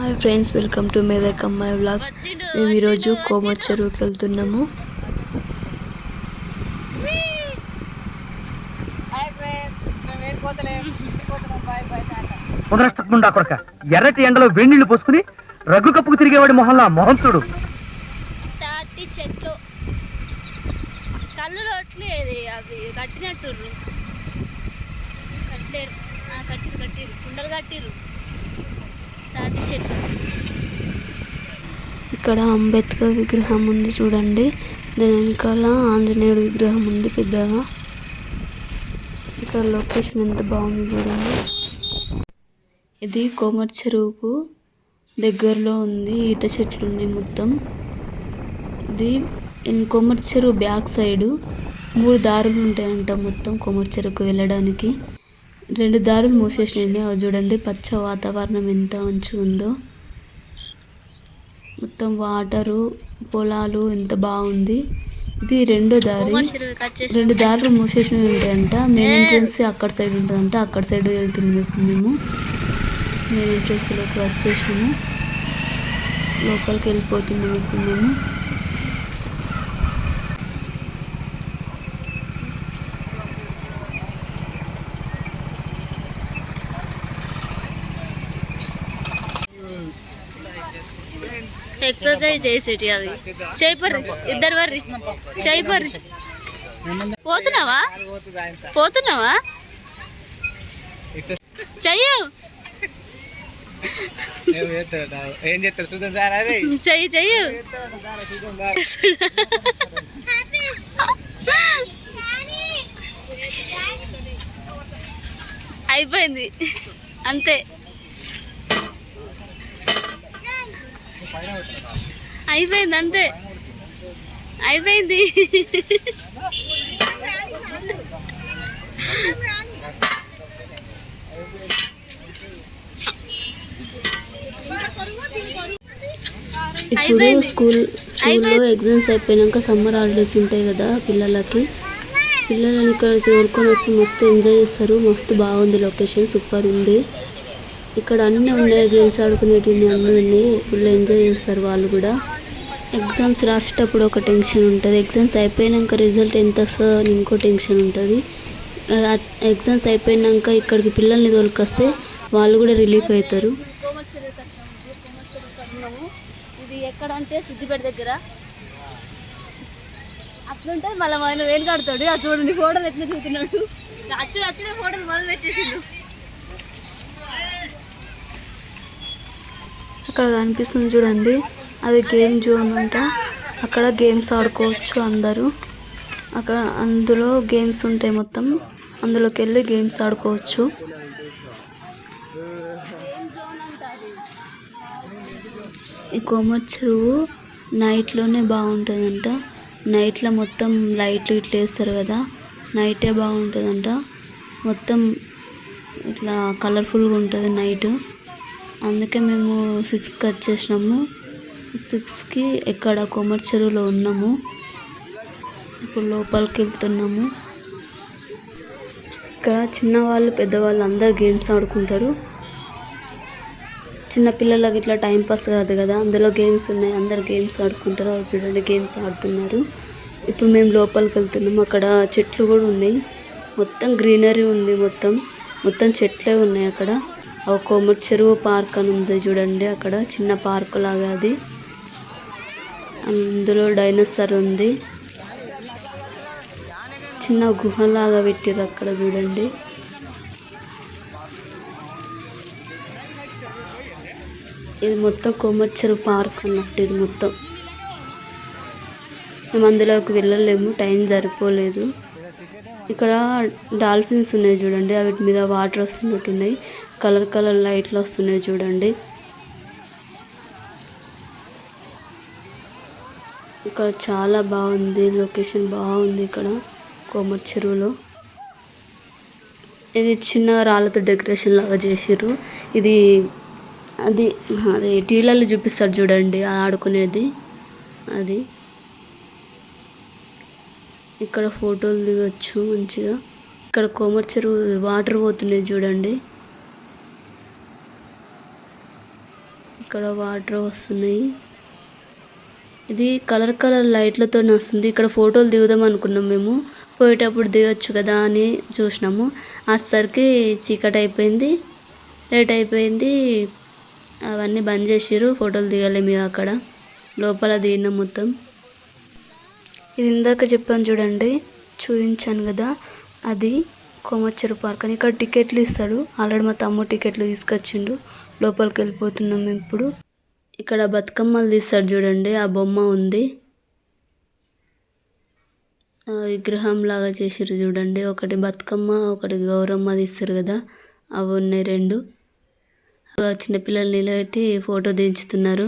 Hi friends welcome to Medak అమ్మాయి vlogs మేము ఈరోజు కోమర్ చెరువుకి వెళ్తున్నాము. కొరక ఎర్రటి ఎండలో వేణీళ్ళు పోసుకుని రగ్గు కప్పుకు తిరిగేవాడి మొహంలా మొహం చూడు. తాటి చెట్లు. కళ్ళు రొట్లేదు అవి కట్టినట్టుర్రు. కట్టలేరు ఆ, కట్టిరు కట్టిరు కుండలు కట్టిరు తాటి ఇక్కడ అంబేద్కర్ విగ్రహం ఉంది చూడండి. దాని వెనకాల ఆంజనేయుడు విగ్రహం ఉంది పెద్దగా. ఇక్కడ లొకేషన్ ఎంత బాగుంది చూడండి. ఇది కోమర్ చెరువుకు దగ్గరలో ఉంది. ఈత చెట్లు ఉన్నాయి మొత్తం. ఇది కోమర్ చెరువు బ్యాక్ సైడ్ మూడు దారులు ఉంటాయంట మొత్తం కోమర్ చెరువుకు వెళ్ళడానికి. రెండు దారులు మూసేసినాయండి. అవి చూడండి పచ్చ వాతావరణం ఎంత మంచిగా ఉందో. మొత్తం వాటరు పొలాలు ఎంత బాగుంది. ఇది రెండో దారి. రెండు దారులు మూసేసినవి ఉంటాయంట. మెయిన్ ఎంట్రన్స్ అక్కడ సైడ్ ఉంటుందంట. అక్కడ సైడ్ వెళ్తున్నాం ఇప్పుడు మేము మెయిన్ ఎంట్రన్స్లోకి వచ్చేసాము లోపలికి వెళ్ళిపోతున్నాం ఇప్పుడు మేము. ఎక్సర్సైజ్ చేసేటి అవి చేయపర్రి ఇద్దరు వర్రి చేయపర్రి పోతున్నావా? పోతున్నావా? చెయ్యు. ఏం చేస్తారు చూద్దాం సార్ అదే చెయ్యి చెయ్యు. అయిపోయింది. అంతే. అయిపోయింది అంతే. అయిపోయింది. ఇప్పుడు స్కూల్ స్కూల్లో ఎగ్జామ్స్ అయిపోయినాక సమ్మర్ హాలిడేస్ ఉంటాయి కదా పిల్లలకి. పిల్లలని ఇక్కడికి తోలుకొని వస్తే మస్తు ఎంజాయ్ చేస్తారు. మస్తు బాగుంది లొకేషన్. సూపర్ ఉంది. ఇక్కడ అన్నీ ఉన్నాయి గేమ్స్ ఆడుకునేటివి అన్నీ ఉన్నాయి. ఫుల్ ఎంజాయ్ చేస్తారు వాళ్ళు కూడా. ఎగ్జామ్స్ రాసేటప్పుడు ఒక టెన్షన్ ఉంటుంది. ఎగ్జామ్స్ అయిపోయినాక రిజల్ట్ ఎంత వస్తుందో అని ఇంకో టెన్షన్ ఉంటుంది. ఎగ్జామ్స్ అయిపోయినాక ఇక్కడికి పిల్లల్ని తోలుకొస్తే వాళ్ళు కూడా రిలీఫ్ అవుతారు. ఇది ఎక్కడ అంటే సిద్దిపేట దగ్గర. అట్లుంటే మళ్ళీ ఆయన వేలు కడతాడు అది చూడండి ఫోటోలు ఎట్లా చూస్తున్నాడు అచ్చుడు అచ్చుడే ఫోటోలు మొదలు పెట్టేసిండు. అక్కడ కనిపిస్తుంది చూడండి. అది గేమ్ జోన్ అంట అక్కడ గేమ్స్ ఆడుకోవచ్చు అందరూ. అక్కడ అందులో గేమ్స్ ఉంటాయి మొత్తం. అందులోకి వెళ్ళి గేమ్స్ ఆడుకోవచ్చు. ఈ కోమర్ చెరువు నైట్లోనే బాగుంటుందంట. నైట్లో మొత్తం లైట్లు ఇట్లా వేస్తారు కదా. నైటే బాగుంటుందంట. మొత్తం ఇట్లా కలర్ఫుల్గా ఉంటుంది నైట్. అందుకే మేము సిక్స్కి వచ్చేసినాము. సిక్స్కి ఎక్కడ కొమర్ చెరువులో ఉన్నాము. ఇప్పుడు లోపలికి వెళ్తున్నాము. ఇక్కడ చిన్నవాళ్ళు పెద్దవాళ్ళు అందరు గేమ్స్ ఆడుకుంటారు. చిన్నపిల్లలకి ఇట్లా టైం పాస్ కాదు కదా అందులో గేమ్స్ ఉన్నాయి. అందరు గేమ్స్ ఆడుకుంటారు. అవి చూడండి గేమ్స్ ఆడుతున్నారు. ఇప్పుడు మేము లోపలికి వెళ్తున్నాము. అక్కడ చెట్లు కూడా ఉన్నాయి. మొత్తం గ్రీనరీ ఉంది మొత్తం. మొత్తం చెట్లే ఉన్నాయి అక్కడ. కోమటి చెరువు పార్క్ అని ఉంది చూడండి అక్కడ చిన్న పార్క్ లాగా అది. అందులో డైనోసార్ ఉంది. చిన్న గుహలాగా పెట్టిర్రు అక్కడ చూడండి. ఇది మొత్తం కోమటి చెరువు పార్క్ అన్నట్టు ఇది మొత్తం. మేము అందులోకి వెళ్ళలేము టైం సరిపోలేదు. ఇక్కడ డాల్ఫిన్స్ ఉన్నాయి చూడండి వాటి మీద వాటర్ వస్తున్నట్టున్నాయి కలర్ కలర్ లైట్లు వస్తున్నాయి చూడండి. ఇక్కడ చాలా బాగుంది లొకేషన్ బాగుంది ఇక్కడ కోమర్ చెరువులో. ఇది చిన్న రాళ్ళతో డెకరేషన్ లాగా చేసిర్రు. ఇది అది అది టీవీలలో చూపిస్తారు చూడండి ఆడుకునేది. అది. ఇక్కడ ఫోటోలు దిగొచ్చు మంచిగా. ఇక్కడ కోమర్ చెరువు వాటర్ పోతున్నాయి చూడండి. ఇక్కడ వాటర్ వస్తున్నాయి. ఇది కలర్ కలర్ లైట్లతో వస్తుంది. ఇక్కడ ఫోటోలు దిగుదాం అనుకున్నాం మేము. పోయేటప్పుడు దిగొచ్చు కదా అని చూసినాము. వచ్చేసరికి చీకటి అయిపోయింది. లేట్ అయిపోయింది. అవన్నీ బంద్ చేసిర్రు. ఫోటోలు దిగలేము అక్కడ. లోపల దిగినాం మొత్తం. ఇది ఇందాక చెప్పాను చూడండి. చూపించాను కదా. అది కోమచ్చరు పార్క్ అని. ఇక్కడ టికెట్లు ఇస్తాడు. ఆల్రెడీ మా తమ్ముడు టికెట్లు తీసుకొచ్చిండు. లోపలికి వెళ్ళిపోతున్నాం ఇప్పుడు. ఇక్కడ బతుకమ్మలు తీస్తారు చూడండి ఆ బొమ్మ ఉంది. ఆ విగ్రహం లాగా చేసారు చూడండి. ఒకటి బతుకమ్మ ఒకటి గౌరమ్మ తీస్తారు కదా. అవి ఉన్నాయి రెండు. చిన్నపిల్లలు నిలబెట్టి ఫోటో దించుతున్నారు.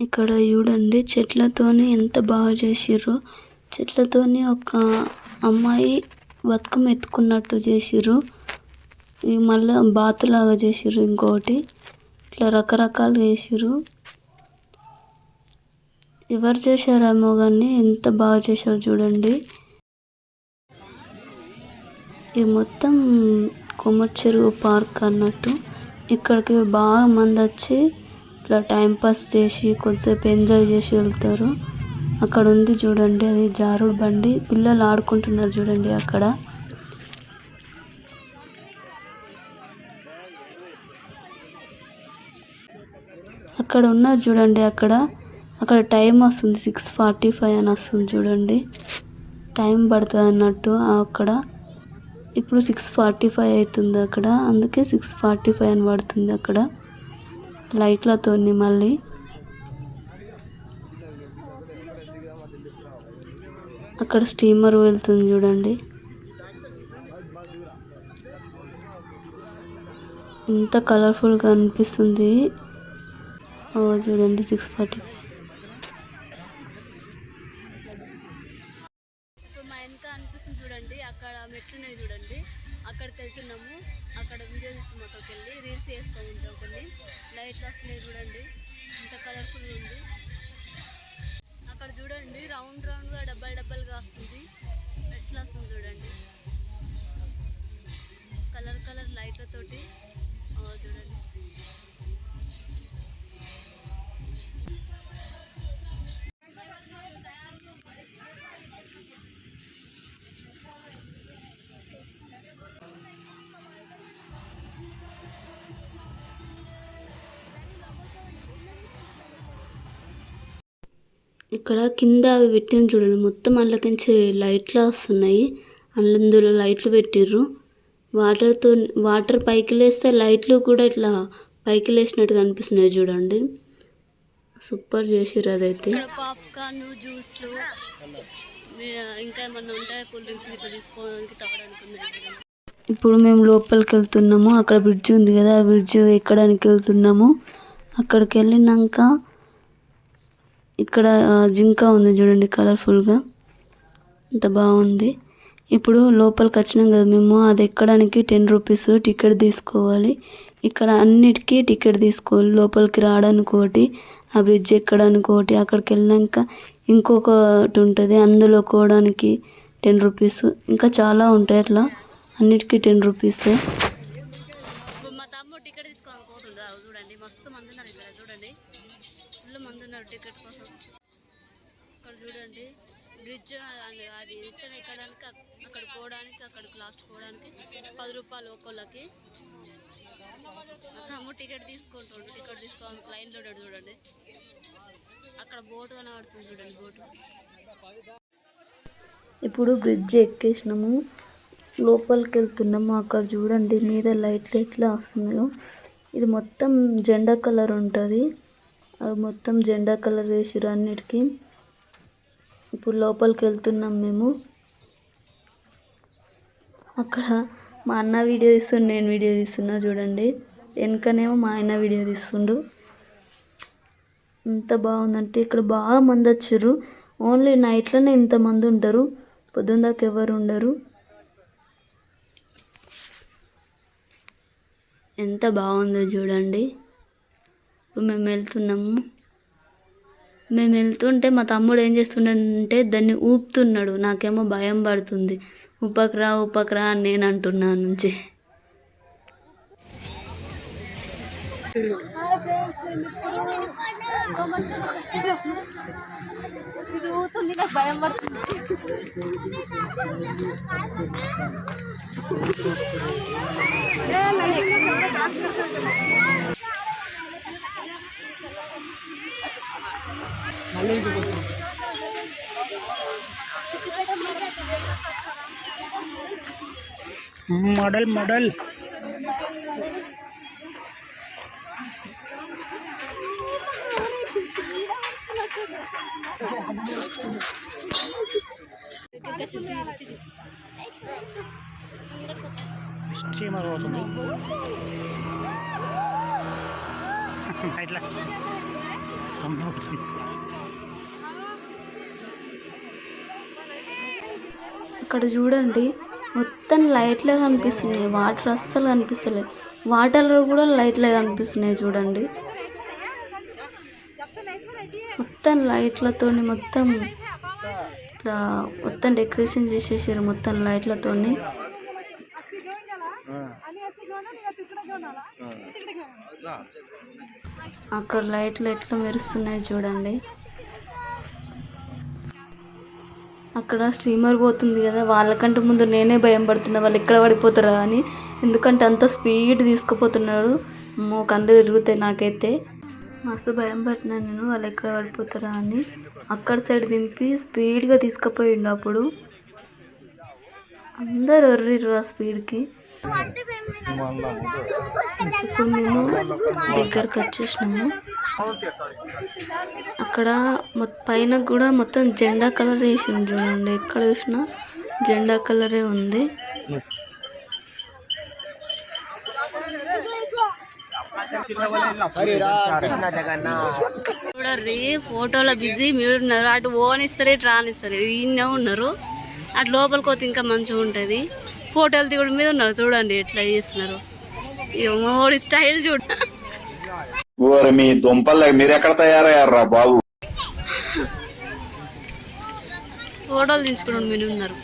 ఇక్కడ చూడండి చెట్లతోని ఎంత బాగా చేసిర్రు చెట్లతోని ఒక అమ్మాయి బతుకమ్మ ఎత్తుకున్నట్టు చేసిర్రు ఇవి మళ్ళీ బాతులాగా చేసిర్రు ఇంకోటి. ఇట్లా రకరకాలు చేసిర్రు. ఎవరు చేశారేమో కానీ ఎంత బాగా చేశారు చూడండి. ఇది మొత్తం కొమ్మచెరువు పార్క్ అన్నట్టు. ఇక్కడికి బాగా మంది వచ్చి ఇట్లా టైంపాస్ చేసి కొద్దిసేపు ఎంజాయ్ చేసి వెళ్తారు. అక్కడ ఉంది చూడండి అది జారుడు బండి. పిల్లలు ఆడుకుంటున్నారు చూడండి అక్కడ. అక్కడ ఉన్నది చూడండి అక్కడ. అక్కడ టైం వస్తుంది సిక్స్ ఫార్టీ ఫైవ్ అని వస్తుంది చూడండి. టైం పడుతుంది అన్నట్టు అక్కడ. ఇప్పుడు సిక్స్ ఫార్టీ ఫైవ్ అవుతుంది అక్కడ. అందుకే సిక్స్ ఫార్టీ ఫైవ్ అని పడుతుంది అక్కడ. లైట్లతో మళ్ళీ. అక్కడ స్టీమర్ వెళ్తుంది చూడండి. ఎంత కలర్ఫుల్గా అనిపిస్తుంది. ఓ చూడండి సిక్స్ ఫార్టీ ఫైవ్ ఇప్పుడు మా వెనక అనిపిస్తుంది చూడండి అక్కడ మెట్లు ఉన్నాయి చూడండి. అక్కడికి వెళ్తున్నాము. అక్కడ వీడియో తీస్తాము అక్కడికి వెళ్ళి రీల్స్ చేసుకొని ఉంటాం కొన్ని. లైట్లు వస్తున్నాయి చూడండి. ఇంత కలర్ఫుల్ ఉంది. అక్కడ చూడండి రౌండ్ రౌండ్గా డబ్బాలు డబ్బాలుగా వస్తుంది. ఎట్లా వస్తుంది చూడండి. కలర్ కలర్ లైట్లతోటి ఇక్కడ కింద అవి పెట్టిన చూడండి. మొత్తం అందులోకించి లైట్లు వస్తున్నాయి. అందులో లైట్లు పెట్టిర్రు. వాటర్తో వాటర్ పైకి లేస్తే లైట్లు కూడా ఇట్లా పైకి లేచినట్టు కనిపిస్తున్నాయి చూడండి. సూపర్ చేసిర్రు అదైతే. పాప్కార్న్ జ్యూస్లు ఇంకా ఏమన్నా ఉంటాయి కూల్ డ్రింక్స్ ఇట్లా తీసుకోవడానికి తాగడానికి ఉన్నాయి ఇప్పుడు మేము లోపలికి వెళ్తున్నాము. అక్కడ బ్రిడ్జ్ ఉంది కదా ఆ బ్రిడ్జ్ ఎక్కడానికి వెళ్తున్నాము. అక్కడికి వెళ్ళినాక ఇక్కడ జింక ఉంది చూడండి కలర్ఫుల్గా. అంత బాగుంది. ఇప్పుడు లోపలికి వచ్చినాం కదా మేము అది ఎక్కడానికి టెన్ రూపీస్ టికెట్ తీసుకోవాలి. ఇక్కడ అన్నిటికీ టికెట్ తీసుకోవాలి. లోపలికి రావడానికి ఒకటి ఆ బ్రిడ్జ్ ఎక్కడానికి ఒకటి అక్కడికి వెళ్ళినాక ఇంకొకటి ఉంటుంది. అందులో కోవడానికి టెన్ రూపీస్. ఇంకా చాలా ఉంటాయి అట్లా. అన్నిటికీ టెన్ రూపీస్. అక్కడ పోవడానికి అక్కడికి లాస్ట్ పోవడానికి పది రూపాయలు ఒక్కొక్కళ్ళకి మా టికెట్ తీసుకుంటుండు. టికెట్ తీసుకోవాలి. లైన్లో చూడండి. అక్కడ బోటు కనబడుతుంది చూడండి బోటు ఇప్పుడు బ్రిడ్జ్ ఎక్కేసినాము. లోపలికి వెళ్తున్నాము అక్కడ చూడండి మీద లైట్లు ఎట్లా వస్తున్నాయో. ఇది మొత్తం జెండా కలర్ ఉంటుంది. అవి మొత్తం జెండా కలర్ వేసిరు అన్నిటికీ. ఇప్పుడు లోపలికి వెళ్తున్నాం మేము. అక్కడ మా అన్న వీడియో తీస్తుండు నేను వీడియో తీస్తున్నా చూడండి. వెనకనేమో మా ఆయన వీడియో తీస్తుండు. ఎంత బాగుందంటే ఇక్కడ బాగా మంది వచ్చారు. ఓన్లీ నైట్లోనే ఇంతమంది ఉంటారు. పొద్దున్న దాకా ఎవరు ఉండరు. ఎంత బాగుందో చూడండి. మేము వెళ్తున్నాము. మేము వెళ్తుంటే మా తమ్ముడు ఏం చేస్తున్నాడంటే దాన్ని ఊపుతున్నాడు. నాకేమో భయం పడుతుంది. ఉపక్రా ఉపక్రా అని నేను అంటున్నా నుంచి. భయం మోడల్ మోడల్. స్టీమర్ అవుతుంది ఇక్కడ చూడండి మొత్తం లైట్లే కనిపిస్తున్నాయి. వాటర్ అస్సలు కనిపిస్తలేదు. వాటర్లో కూడా లైట్లే కనిపిస్తున్నాయి చూడండి. మొత్తం లైట్లతోని మొత్తం ఇట్లా మొత్తం డెకరేషన్ చేసేసారు మొత్తం లైట్లతోని. అక్కడ లైట్లు ఎట్లా మెరుస్తున్నాయి చూడండి. అక్కడ స్ట్రీమర్ పోతుంది కదా వాళ్ళకంటే ముందు నేనే భయం పడుతున్నా వాళ్ళు ఎక్కడ పడిపోతారా అని. ఎందుకంటే అంత స్పీడ్ తీసుకుపోతున్నాడు అమ్మో కళ్ళు తిరుగుతాయి నాకైతే. మస్తు భయం పట్టినా నేను వాళ్ళు ఎక్కడ పడిపోతారా అని. అక్కడ సైడ్ దింపి స్పీడ్గా తీసుకుపోయిండు అప్పుడు. అందరు ఎర్రిర్రు ఆ స్పీడ్కి. ఇప్పుడు మేము దగ్గరకు వచ్చేసినాము. అక్కడ పైన కూడా మొత్తం జెండా కలర్ వేసింది చూడండి. ఎక్కడ చూసినా జెండా కలరే ఉంది. చూడర్రి ఫోటోలో బిజీ మీరు ఉన్నారు. అటు ఓనిస్తారు ఇటు రానిస్తారు. ఈయనే ఉన్నారు. అటు లోపలికి పోతే ఇంకా మంచిగా ఉంటుంది. ఫోటోలు దిగడం మీద ఉన్నారు. చూడండి ఎట్లా చేస్తున్నారు. మోడి స్టైల్ చూడ. ఓరి మీ దుంపలు మీరెక్కడ తయారయ్యారా బాబు? ఫోటోలు దించుకోవడం మీద ఉన్నారు.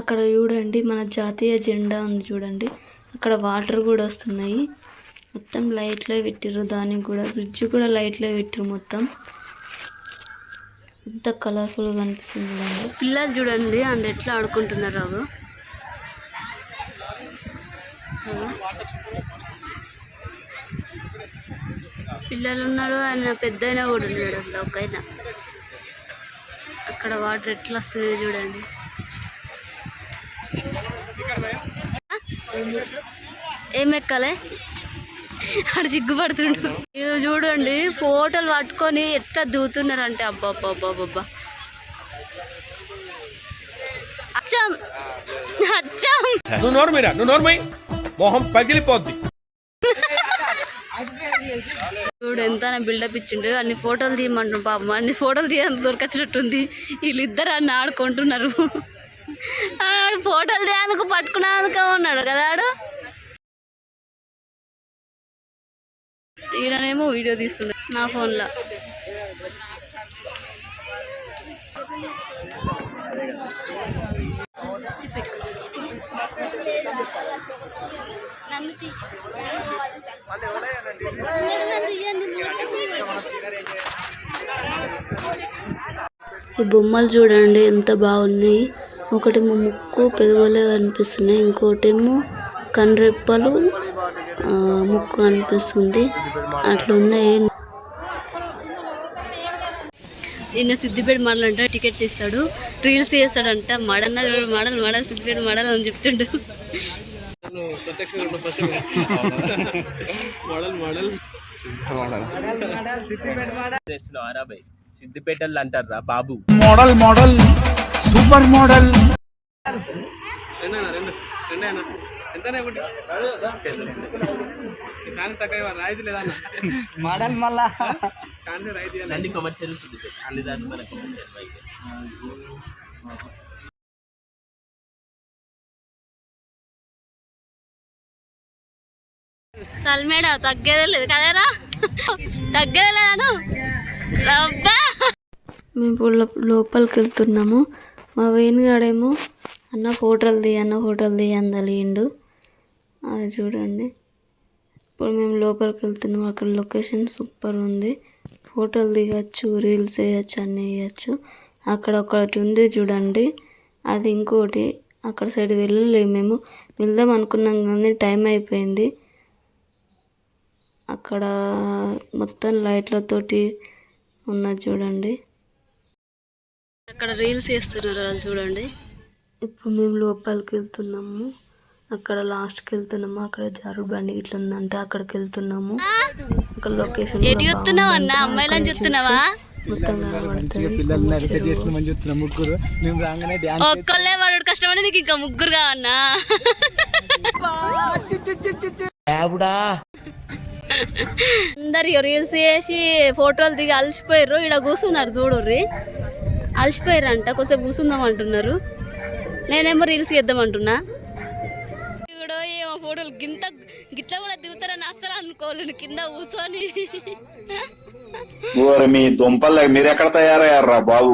అక్కడ చూడండి మన జాతీయ జెండా ఉంది చూడండి. అక్కడ వాటర్ కూడా వస్తున్నాయి. మొత్తం లైట్లే పెట్టిర్రు దానికి కూడా బ్రిడ్జ్ కూడా లైట్లే పెట్టిర్రు మొత్తం. ఎంత కలర్ఫుల్గా కనిపిస్తుంది చూడండి. పిల్లలు చూడండి అండ్ ఎట్లా ఆడుకుంటున్నారు అగో అగో. పిల్లలు ఉన్నారు ఆయన పెద్ద అయినా కూడా ఉన్నాడు అందులో ఒక ఆయన. అక్కడ వాటర్ ఎట్లా వస్తున్నాయో చూడండి. ఏం ఎక్కాలే? అక్కడ సిగ్గుపడుతుండు. ఇది చూడండి ఫోటోలు పట్టుకొని ఎట్లా దూతున్నారంటే అబ్బా అబ్బా అబ్బా అబ్బా అచ్చం! అచ్చం! నువ్వు నోరు నువ్వు మొహం పగిలిపోద్ది. చూడు ఎంత బిల్డప్ ఇచ్చిండు. అన్ని ఫోటోలు తీయమంటు పాపం. అన్ని ఫోటోలు తీయడానికి దొరకచ్చినట్టుంది. వీళ్ళిద్దరు అన్ని ఆడుకుంటున్నారు. ఆడు ఫోటోలు తీయడానికి పట్టుకునేందుకే ఉన్నాడు కదా ఆడు? ఈయననేమో వీడియో తీస్తున్నాడు నా ఫోన్లో నన్ను ఈ బొమ్మలు చూడండి ఎంత బాగున్నాయి. ఒకటి ముక్కు పెదవులే కనిపిస్తున్నాయి ఇంకోటేమో కనురెప్పలు ఆ, ముక్కు కనిపిస్తుంది. అట్లా ఉన్నాయి. ఈయన సిద్దిపేట మడల్ అంటే టికెట్ ఇస్తాడు. రీల్స్ చేస్తాడంట మడన్న మడల్ మడల్ సిద్దిపేట మడల్ అని చెప్తుండు. చేస్తున్నావు అరాబై సిద్దిపేటలు అంటారా బాబు. Model model super model. Model మళ్ళా. అన్ని. కమర్షియల్ సిద్దిపేట అన్ని తగ్గేదే లేదు కదేరా? తగ్గేదే లేదను మేము ఇప్పుడు లోపలికి వెళ్తున్నాము మా వేణుగాడేమో అన్న హోటల్ ది అన్న హోటల్ ది అందలిండు అది చూడండి. ఇప్పుడు మేము లోపలికి వెళ్తున్నాం అక్కడ లొకేషన్ సూపర్ ఉంది. ఫోటోలు దిగచ్చు రీల్స్ వేయచ్చు అన్నీ వేయచ్చు. అక్కడ ఒకటి ఉంది చూడండి. అది ఇంకోటి. అక్కడ సైడ్ వెళ్ళలేము మేము. వెళ్దాం అనుకున్నాం కానీ టైం అయిపోయింది. అక్కడ మొత్తం లైట్లతోటి ఉన్నది చూడండి. అక్కడ రీల్స్ చేస్తున్నారు వాళ్ళు చూడండి. ఇప్పుడు మేము లోపలికి వెళ్తున్నాము. అక్కడ లాస్ట్కి వెళ్తున్నాము. అక్కడ జారుడు బండి ఇట్లా ఉందంటే అక్కడికి వెళ్తున్నాము. అక్కడ లొకేషన్ ఎటు చూస్తున్నావు అన్న? అమ్మాయిలని చూస్తున్నావా మొత్తం కనబడుతుంది ముగ్గురు. మేము రాగానే ఒక్కళ్ళే వాడు కష్టపడి నీకు ఇంకా ముగ్గురు కావన్నా అందరు రీల్స్ చేసి ఫోటోలు దిగి అలసిపోయారు ఇక్కడ కూర్చున్నారు చూడుర్రి. అలసిపోయారు అంట కొంచెం కూర్చుందాం అంటున్నారు. నేనేమో రీల్స్ చేద్దాం అంటున్నా. ఇప్పుడు ఏమో ఫోటోలు గింత గిట్ల కూడా దిగుతారని అస్సలు అనుకోలేను కింద కూర్చొని. మీ దుంపలు మీరెక్కడ తయారయ్యారా బాబు?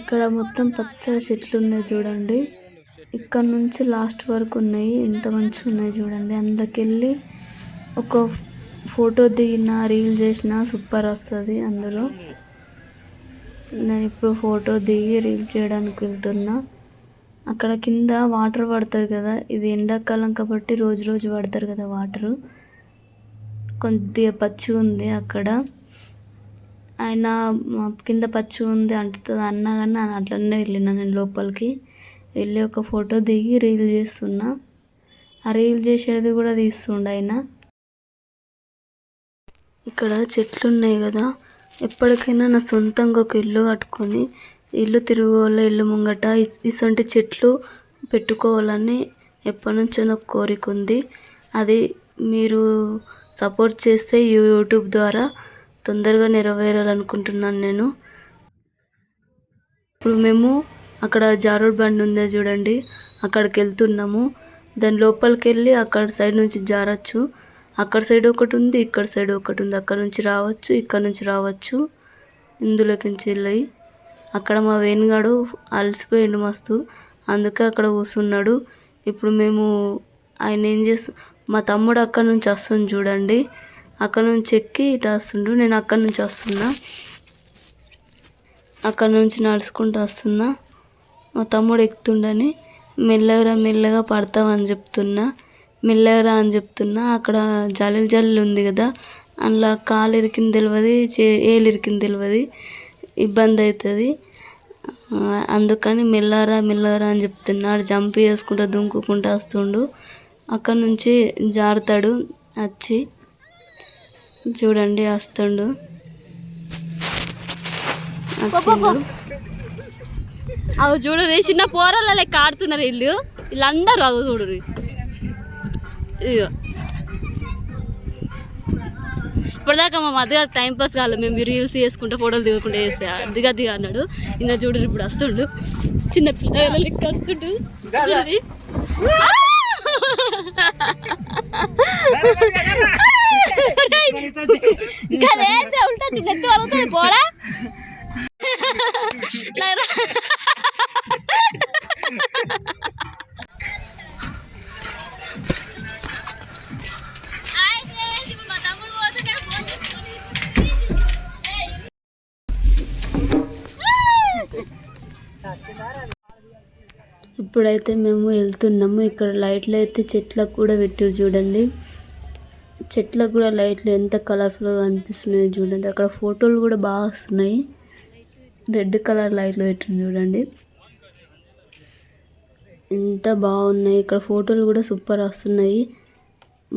ఇక్కడ మొత్తం పచ్చ చెట్లు ఉన్నాయి చూడండి. ఇక్కడ నుంచి లాస్ట్ వరకు ఉన్నాయి. ఎంత మంచిగా ఉన్నాయి చూడండి. అందులోకెళ్ళి ఒక ఫోటో దిగిన రీల్ చేసిన సూపర్ వస్తుంది అందులో. నేను ఇప్పుడు ఫోటో దిగి రీల్ చేయడానికి వెళ్తున్నా. అక్కడ కింద వాటర్ పడుతుంది కదా. ఇది ఎండాకాలం కాబట్టి రోజు రోజు పడతారు కదా వాటరు కొద్దిగా పచ్చి ఉంది అక్కడ. ఆయన కింద పచ్చి ఉంది అంటుతుంది అన్నా కానీ నేను అట్లనే వెళ్ళిన నేను లోపలికి. వెళ్ళి ఒక ఫోటో దిగి రీల్ చేస్తున్నా. ఆ రీల్ చేసేది కూడా తీస్తుండ ఆయన. ఇక్కడ చెట్లు ఉన్నాయి కదా. ఎప్పటికైనా నా సొంతంగా ఒక ఇల్లు కట్టుకొని ఇల్లు తిరుగుల ఇల్లు ముంగట ఇసంటి చెట్లు పెట్టుకోవాలని ఎప్పటి నుంచో నాకు కోరిక ఉంది. అది మీరు సపోర్ట్ చేస్తే ఈ యూట్యూబ్ ద్వారా తొందరగా నెరవేరాలనుకుంటున్నాను నేను. ఇప్పుడు మేము అక్కడ జారుడు బండి ఉందా చూడండి. అక్కడికి వెళ్తున్నాము దాని లోపలికి వెళ్ళి అక్కడ సైడ్ నుంచి జారచ్చు. అక్కడ సైడ్ ఒకటి ఉంది ఇక్కడ సైడ్ ఒకటి ఉంది. అక్కడ నుంచి రావచ్చు ఇక్కడ నుంచి రావచ్చు. ఇందులోకి నుంచి వెళ్ళి అక్కడ మా వేణుగాడు అలసిపోయిండు మస్తు. అందుకే అక్కడ కూర్చున్నాడు ఇప్పుడు మేము ఆయన ఏం చేస్తు మా తమ్ముడు అక్కడ నుంచి వస్తుంది చూడండి. అక్కడ నుంచి ఎక్కి ఇటు వస్తుండు నేను అక్కడ నుంచి వస్తున్నా. అక్కడ నుంచి నడుచుకుంటూ వస్తున్నా. మా తమ్ముడు ఎక్కుతుండని మెల్లగా మెల్లగా పడతామని చెప్తున్నా మెల్లగా అని చెప్తున్నా అక్కడ జల్లి జల్లి ఉంది కదా అందులో కాలు ఇరికింది తెలియదు చే ఏలు ఇరికింది తెలియదు ఇబ్బంది అవుతుంది అందుకని మెల్లరా మెల్లరా అని చెప్తున్నాడు జంప్ చేసుకుంటూ దుంకుకుంటూ వస్తుండు. అక్కడ నుంచి జారుతాడు వచ్చి చూడండి వస్తుండు. వచ్చిండు. అవి చూడు చిన్న పోరల లెక్క ఆడుతున్నారు వీళ్ళు. వీళ్ళందరూ అవి చూడు ఇదిగో. ఇప్పటిదాకా మా మధ్య టైం పాస్ కాలేదు. మేము రీల్స్ చేసుకుంటే ఫోటోలు దిగకుండా చేస్తే దిగా దిగ అన్నాడు. నిన్న చూడు ఇప్పుడు వస్తుండు. చిన్న పిల్లల లెక్క వస్తుండు. ఇంకా ఉంటా చిన్న పోడా ఇప్పుడైతే మేము వెళ్తున్నాము. ఇక్కడ లైట్లు అయితే చెట్లకు కూడా పెట్టారు చూడండి. చెట్లకు కూడా లైట్లు ఎంత కలర్ఫుల్గా అనిపిస్తున్నాయో చూడండి. అక్కడ ఫోటోలు కూడా బాగా వస్తున్నాయి. రెడ్ కలర్ లైట్లు పెట్టింది చూడండి. ఎంత బాగున్నాయి. ఇక్కడ ఫోటోలు కూడా సూపర్ వస్తున్నాయి.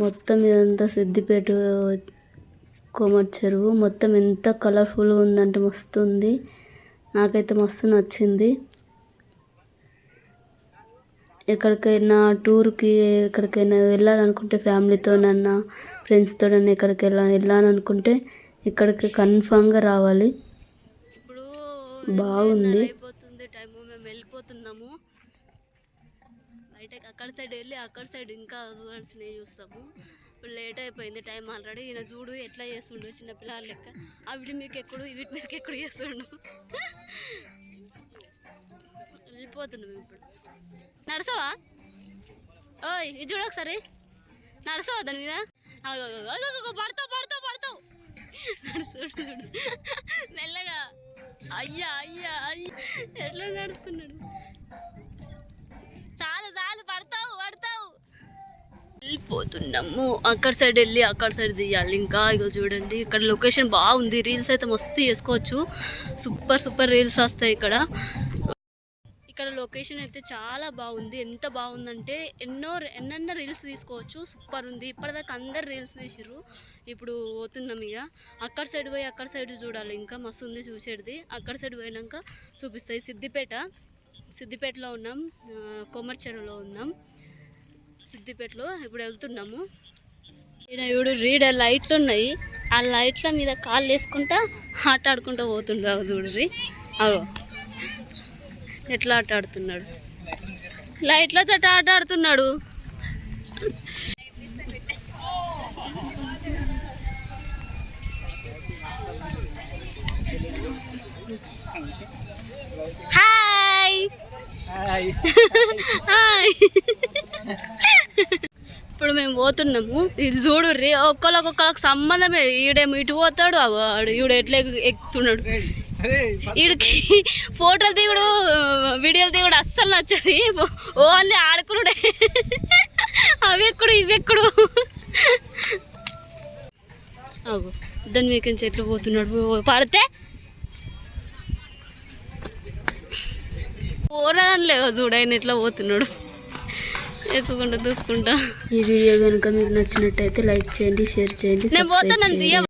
మొత్తం ఇదంతా సిద్దిపేట కోమటి చెరువు. మొత్తం ఎంత కలర్ఫుల్గా ఉందంటే మస్తు ఉంది. నాకైతే మస్తు నచ్చింది. ఎక్కడికైనా టూర్కి ఎక్కడికైనా వెళ్ళాలనుకుంటే ఫ్యామిలీతోనన్నా ఫ్రెండ్స్తోనన్నా ఎక్కడికి వెళ్ళా వెళ్ళాలనుకుంటే ఇక్కడికి కన్ఫామ్గా రావాలి. ఇప్పుడు బాగుంది. వెళ్ళిపోతున్నాము. బయటకి అక్కడ సైడ్ వెళ్ళి అక్కడ సైడ్ ఇంకా చూడాల్సినవి చూస్తాము. ఇప్పుడు లేట్ అయిపోయింది టైం ఆల్రెడీ. ఈయన చూడు ఎట్లా చేస్తుండు చిన్న పిల్లల లెక్క. అవి మీకు ఎక్కడు వీటి మీదకి ఎక్కడు చేస్తుండు? వెళ్ళిపోతున్నాం ఇప్పుడు. నడసవా ఓయ్ ఇది చూడ ఒకసారి. నడుస్తావా దాని మీద? పడతావు పడతావు పడతావు. నడుస్తాడు చూడు. మెల్లగా. అయ్యా అయ్యా అయ్యా. ఎట్లా నడుస్తున్నాడు? చాలు చాలు పడతావు పడతావు. వెళ్ళిపోతున్నాము. అక్కడ సైడ్ వెళ్ళి అక్కడ సైడ్ తీయాలి ఇంకా ఇగో చూడండి ఇక్కడ లొకేషన్ బాగుంది. రీల్స్ అయితే మస్తు చేసుకోవచ్చు. సూపర్ సూపర్ రీల్స్ వస్తాయి ఇక్కడ. ఇక్కడ లొకేషన్ అయితే చాలా బాగుంది. ఎంత బాగుందంటే ఎన్నో ఎన్నెన్నో రీల్స్ తీసుకోవచ్చు. సూపర్ ఉంది. ఇప్పటిదాకా అందరు రీల్స్ తీసిర్రు. ఇప్పుడు పోతున్నాం ఇక అక్కడ సైడ్ పోయి అక్కడ సైడ్ చూడాలి. ఇంకా మస్తు ఉంది చూసేది అక్కడ సైడ్ పోయినాక చూపిస్తాయి. సిద్దిపేట సిద్దిపేటలో ఉన్నాం. ఆ, ఉన్నాం. సిద్దిపేటలో ఇప్పుడు వెళ్తున్నాము. ఈడ ఇప్పుడు రీడ లైట్లు ఉన్నాయి. ఆ లైట్ల మీద కాళ్ళు వేసుకుంటా ఆట ఆడుకుంటూ పోతుండ్రు. చూడరి అగో. ఎట్లా ఆట ఆడుతున్నాడు? లైట్లతో ఆట ఆడుతున్నాడు. హాయ్. హాయ్. ఇప్పుడు మేము పోతున్నాము. ఇది చూడు రే ఒక్కళ్ళకొక్కళ్ళకి సంబంధమే. ఈడేమో ఇటు పోతాడు ఆడు ఈడు ఎట్లా ఎక్కు- ఎక్కుతున్నాడు. వీడికి ఫోటోలు దిగుడు వీడియోలు దిగుడు అస్సలు నచ్చది. ఓన్లీ ఆడుకున్నాడే అవి ఎక్కడు ఇవి ఎక్కడు? అగో దాని మీకు ఎట్లా పోతున్నాడు. పడితే? పోరాలేవు చూడు ఆయన ఎట్లా పోతున్నాడు. ఎక్కుకుంటా దూక్కుంటా. ఈ వీడియో కనుక మీకు నచ్చినట్టయితే లైక్ చేయండి షేర్ చేయండి నేను పోతాను